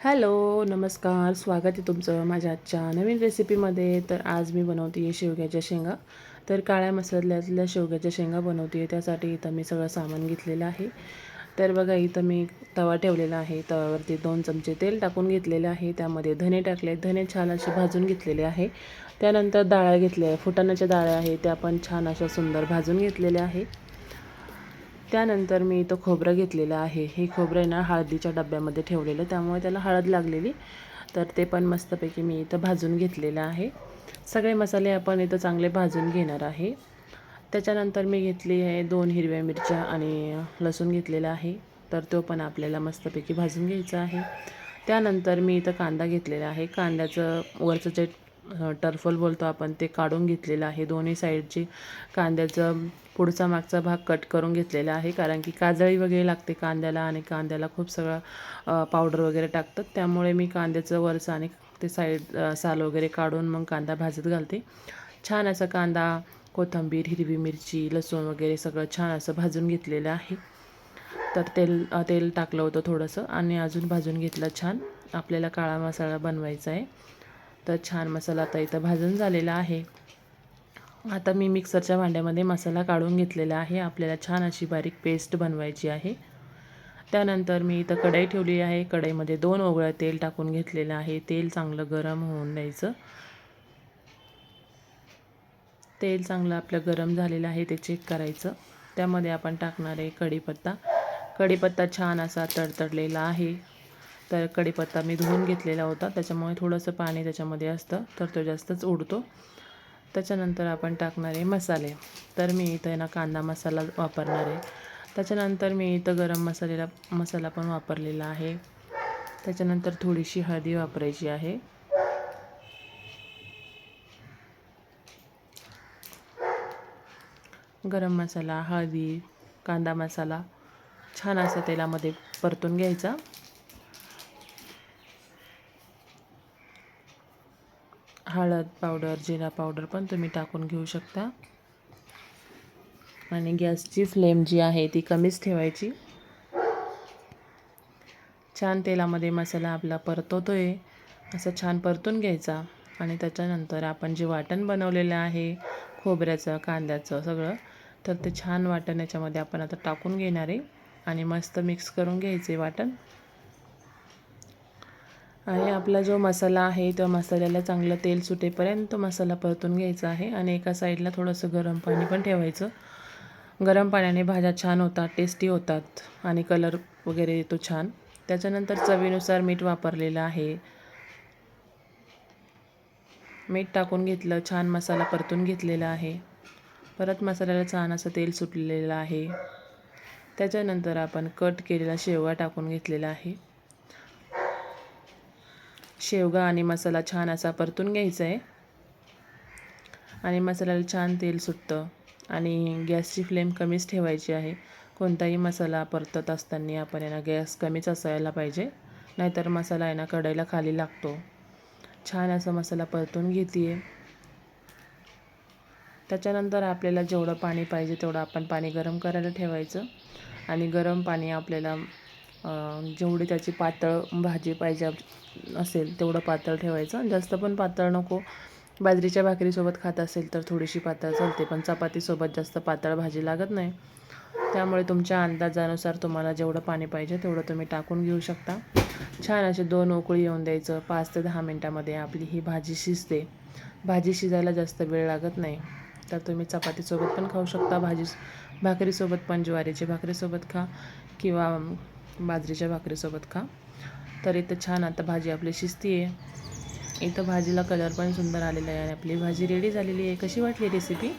Hello नमस्कार स्वागत आहे तुमचं माझ्या आजच्या नवीन रेसिपीमध्ये तर आज मी बनवते आहे शेवग्याच्या शेंगा. तर काळ्या मसाल्यातल्या शेवग्याच्या शेंगा बनवते आहे त्यासाठी इथं मी सगळं सामान घेतलेलं आहे. तर बघा इथं मी तवा ठेवलेला आहे. तव्यावरती दोन चमचे तेल टाकून घेतलेले आहे. त्यामध्ये धने टाकले धने छान असे भाजून घेतलेले आहे. त्यानंतर डाळ्या घेतल्या आहे फुटाण्याच्या डाळ्या आहे त्या पण छान अशा सुंदर भाजून घेतलेल्या आहे त्यानंतर मी इथं खोबरं घेतलेलं आहे. हे खोबरं आहे ना हळदीच्या डब्यामध्ये ठेवलेलं त्यामुळे त्याला हळद लागलेली. तर ते पण मस्तपैकी मी इथं भाजून घेतलेलं आहे. सगळे मसाले आपण इथं चांगले भाजून घेणार आहे. त्याच्यानंतर मी घेतली आहे दोन हिरव्या मिरच्या आणि लसूण घेतलेला आहे. तर तो पण आपल्याला मस्तपैकी भाजून घ्यायचा आहे. त्यानंतर मी इथं कांदा घेतलेला आहे. कांद्याचं वरचं जे टर्फल बोलतो आपण ते काढून घेतलेलं आहे. दोन्ही साईडची कांद्याचं पुढचा मागचा भाग कट करून घेतलेला आहे. कारण की काजळी वगैरे लागते कांद्याला आणि कांद्याला खूप सगळं पावडर वगैरे टाकतात. त्यामुळे मी कांद्याचं वरचं आणि ते साईड साल वगैरे काढून मग कांदा भाजत घालते. छान असा कांदा कोथिंबीर हिरवी मिरची लसूण वगैरे सगळं छान असं भाजून घेतलेलं आहे. तर तेल तेल टाकलं होतं थोडंसं आणि अजून भाजून घेतलं छान. आपल्याला काळा मसाला बनवायचा आहे. तर छान मसाला आता इथं भाजून झालेला आहे. आता मी मिक्सरच्या भांड्यामध्ये मसाला काढून घेतलेला आहे. आपल्याला छान अशी बारीक पेस्ट बनवायची आहे. त्यानंतर मी इथं कढई ठेवली आहे. कढईमध्ये दोन ओगळ्या तेल टाकून घेतलेलं आहे. तेल चांगलं गरम होऊन द्यायचं. तेल चांगलं आपलं गरम झालेलं आहे ते चेक करायचं. त्यामध्ये आपण टाकणार आहे कढीपत्ता. कढीपत्ता छान असा तडतडलेला आहे. तर कढीपत्ता मी धुवून घेतलेला होता. त्याच्यामुळे थोडंसं पाणी त्याच्यामध्ये असतं तर तो जास्तच उडतो. त्याच्यानंतर आपण टाकणार आहे मसाले. तर मी इथं ना कांदा मसाला वापरणार आहे. त्याच्यानंतर मी इथं गरम मसालेला मसाला पण वापरलेला आहे. त्याच्यानंतर थोडीशी हळदी वापरायची आहे. गरम मसाला हळदी कांदा मसाला छान असं तेलामध्ये परतून घ्यायचा. हळद पावडर जिरा पावडर पण तुम्ही टाकून घेऊ शकता. आणि गॅसची फ्लेम जी आहे ती कमीच ठेवायची. छान तेलामध्ये मसाला आपला परतवतो आहे असं छान परतून घ्यायचा आणि त्याच्यानंतर आपण जे वाटण बनवलेलं आहे खोबऱ्याचं कांद्याचं सगळं तर ते छान वाटण याच्यामध्ये आपण आता टाकून घेणार आहे. आणि मस्त मिक्स करून घ्यायचे वाटण. आणि आपला जो मसाला आहे त्या मसाल्याला चांगलं तेल सुटेपर्यंत मसाला परतून घ्यायचा आहे आणि एका साईडला थोडंसं गरम पाणी पण ठेवायचं. गरम पाण्याने भाज्या छान होतात टेस्टी होतात आणि कलर वगैरे येतो छान. त्याच्यानंतर चवीनुसार मीठ वापरलेलं आहे. मीठ टाकून घेतलं छान मसाला परतून घेतलेला आहे. परत मसाल्याला छान असं तेल सुटलेलं आहे. त्याच्यानंतर आपण कट केलेला शेवगा टाकून घेतलेला आहे. शेवगा आणि मसाला छान असा परतून घ्यायचा आहे आणि मसाल्याला छान तेल सुटतं. आणि गॅसची फ्लेम कमीच ठेवायची आहे. कोणताही मसाला परतत असताना आपण यांना गॅस कमीच असायला पाहिजे. नाहीतर मसाला यांना कढईला खाली लागतो. छान असा मसाला परतून घेते आहे त्याच्यानंतर आपल्याला जेवढं पाणी पाहिजे तेवढं आपण पाणी गरम करायला ठेवायचं. आणि गरम पाणी आपल्याला जेवढी त्याची पातळ भाजी पाहिजे असेल तेवढं पातळ ठेवायचं. जास्त पण पातळ नको. बाजरीच्या भाकरीसोबत खात असेल तर थोडीशी पातळ चालते पण चपातीसोबत जास्त पातळ भाजी लागत नाही. त्यामुळे तुमच्या अंदाजानुसार तुम्हाला जेवढं पाणी पाहिजे तेवढं तुम्ही टाकून घेऊ शकता. छान असे दोन उकळी येऊन द्यायचं. पाच ते दहा मिनटामध्ये आपली ही भाजी शिजते. भाजी शिजायला जास्त वेळ लागत नाही. तर तुम्ही चपातीसोबत पण खाऊ शकता. भाजी भाकरीसोबत पण ज्वारीची भाकरीसोबत खा किंवा बाजरीच्या भाकरीसोबत खा. तर इथं छान आता भाजी आपली शिजती आहे. इथं भाजीला कलर पण सुंदर आलेला आहे आणि आपली भाजी रेडी झालेली आहे. कशी वाटली रेसिपी